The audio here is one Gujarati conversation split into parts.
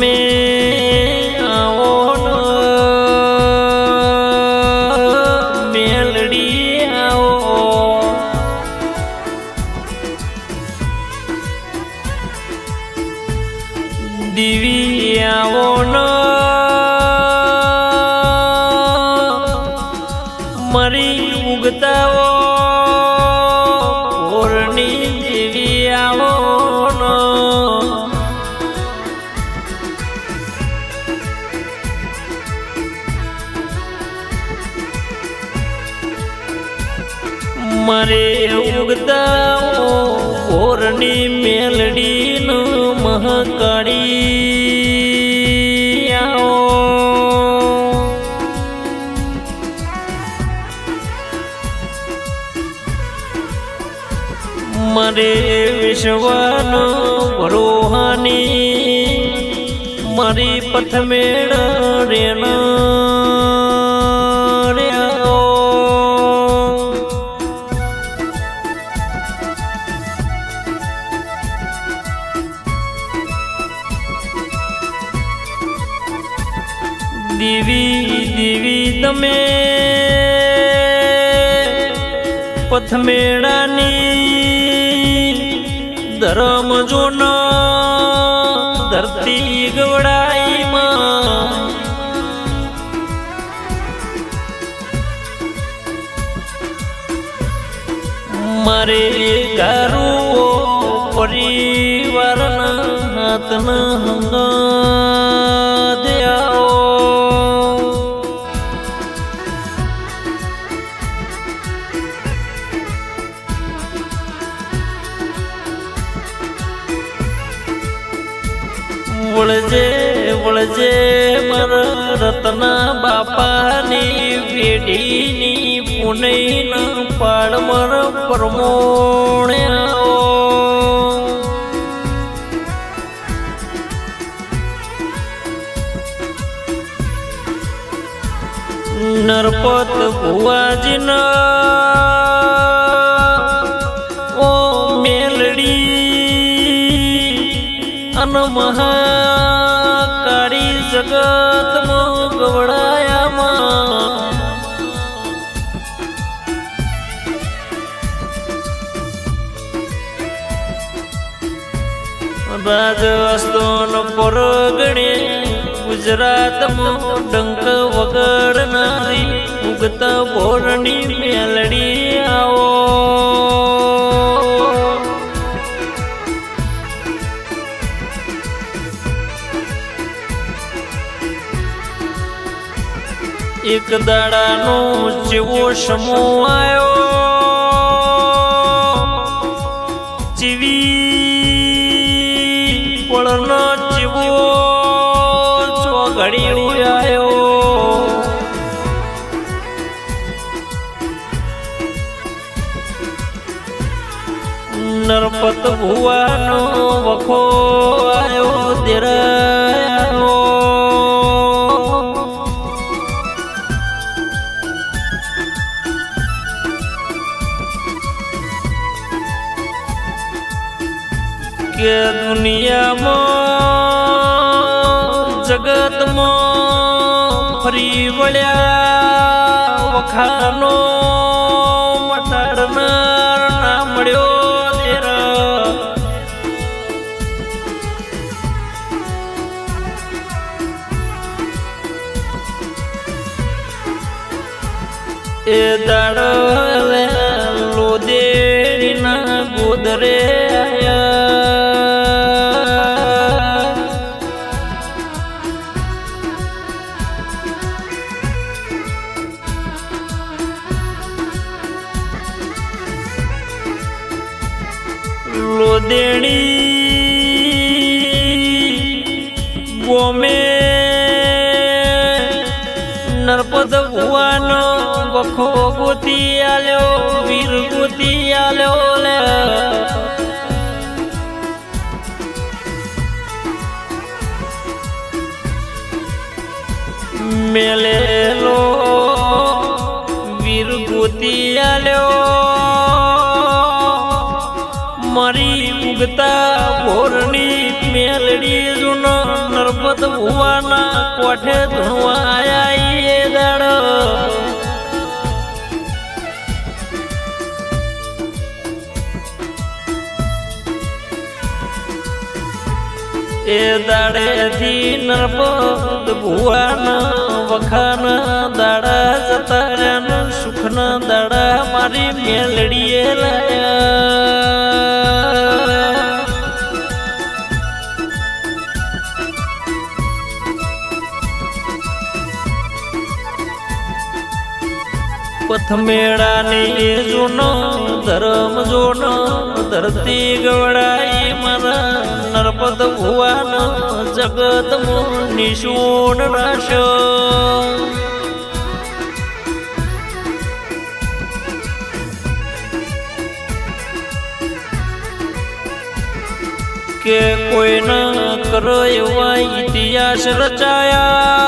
め મરે વિશ્વનો રોહાની મારી પથમેળ રેણ પથમેળાની ધરમ જોન ધરતી ગવડાઈમાં મારે ગારુઓ પરિવારના હાથના હંગા મારા રતના બાપાની પેઢીની પુનૈના પાડમર પરમોણ્યા નરપત ભુવાજીના ઓ મેલડી અન મહાકાળી રાજસ્થાન પરગણે ગુજરાતમાં ડંક વગડનારી ઉગતા ભોરની મેલડી આવો. એક દાડાનો જેવો સમૂહ આવ્યો નરપત ભુવાનો વખો આવ્યો દેરાયો કે દુનિયામાં જગતમાં ફરી વળ્યા વખાનો એ દાડલે લોદેરીના ગોદરે લોદેણી ગોમે નર્પદ ભુવાનો વખો ગોતી આલ્યો, વીર ગોતી આલ્યો લે. મેલેલો વીર ગોતી આલ્યો. મારી ઉગતા ભોરની મેલડી જૂનો નર્મદ ભુવાના કોઠે ધૂણવા આયા દાડ. એ દાડેથી નરપદ ભુવાના વખાન દાડા જતા સુખના દાડા મારી મેલડીએ લાયા. પથમેળાની જૂનો, ધર્મ જોનો, ધરતી ગવડાઈ મારા નરપદ ભુવાન જગત નિશુણ નાશ. કે કોઈ ન કરો એવા ઇતિહાસ રચાયા.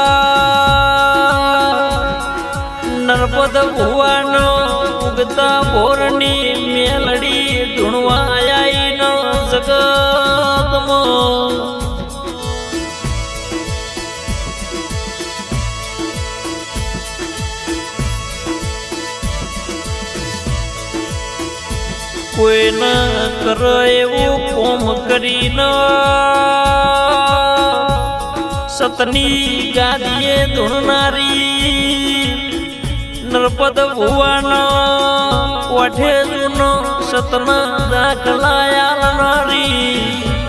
નર્મદ ભુવાનો ઉગતા ભોરની મેલડી ધૂણવાયા નો જગતમાં કોઈ ના કરો એવું કોમ કરી સતની ગાદીએ ધૂણનારી નર્પદ ભુવાનો વઠે જૂનો સતના દાખલા આલનારી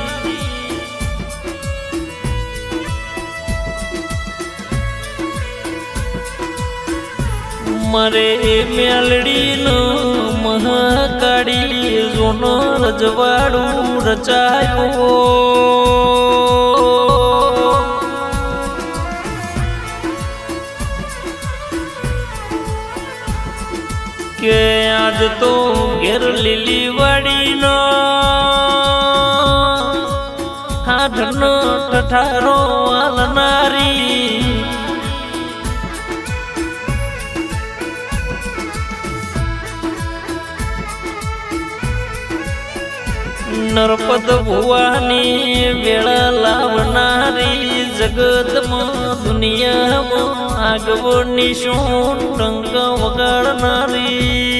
મરે મેલડીનો મહાકાળી જોનો રજવાડું રચાયો. કે આજ તો ઘેર લીલી હાથ હાથનો ઠઠારો આલનારી નરપદ ભુવાની વેળા લાવનારી જગતમાં દુનિયામાં આગવની શું ટંક વગાડનારી?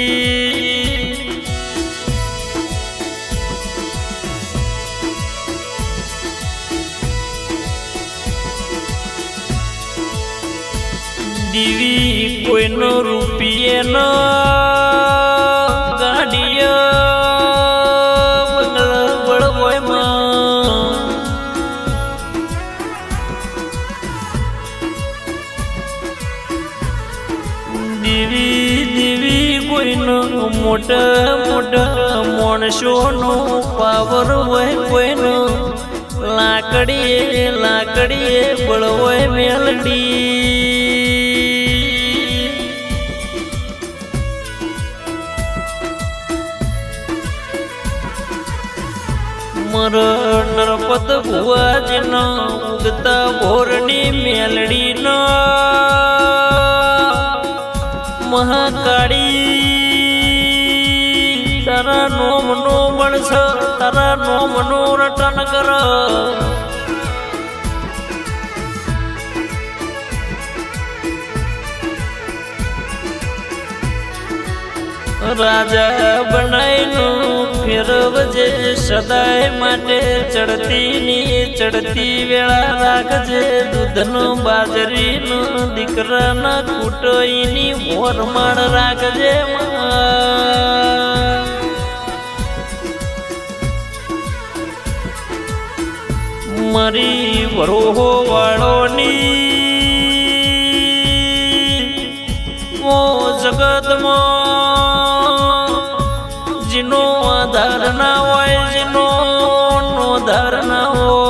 દીવી કોઈનો રૂપિયેનો ગાડીઓ મોટા મોટા મણસોનું પાવર હોય કોઈનો. લાકડીએ લાકડીએ બળવોય મેલડી. મર નરપત ભુવાજનો ઉગતા ભોરની મેલડીનો. મહાકાળી. તારા નોમનું મળશ તારા નોમનું રટન કર રાજા બનાઈનું ફેરવજે સદાય માટે ચડતીની ચડતી વેળા રાખજે દૂધનો બાજરીનો દીકરાના કુટોઈની મોરમાળ રાખજે માં. મારી વરોહો વાળોની. ઓ જગતમાં જેનો આધાર ના હોય, જેનો આધાર ના હોય.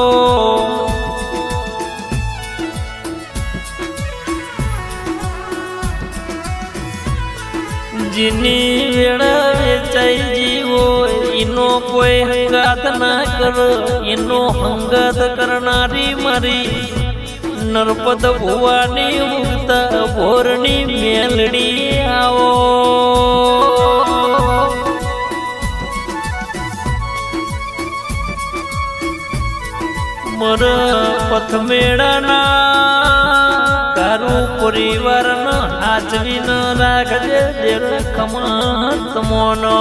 જેની વેળા વેચાઈ કોઈ હંગાત ના કર, એનો હંગાત કરનારી મારી. નરપદ ભુવાની ઉગતા ભોરની મેલડી આવો. અમર પથમેળાના તારું પરિવાર નાચવી ન રાખજે દેર કમા મોનો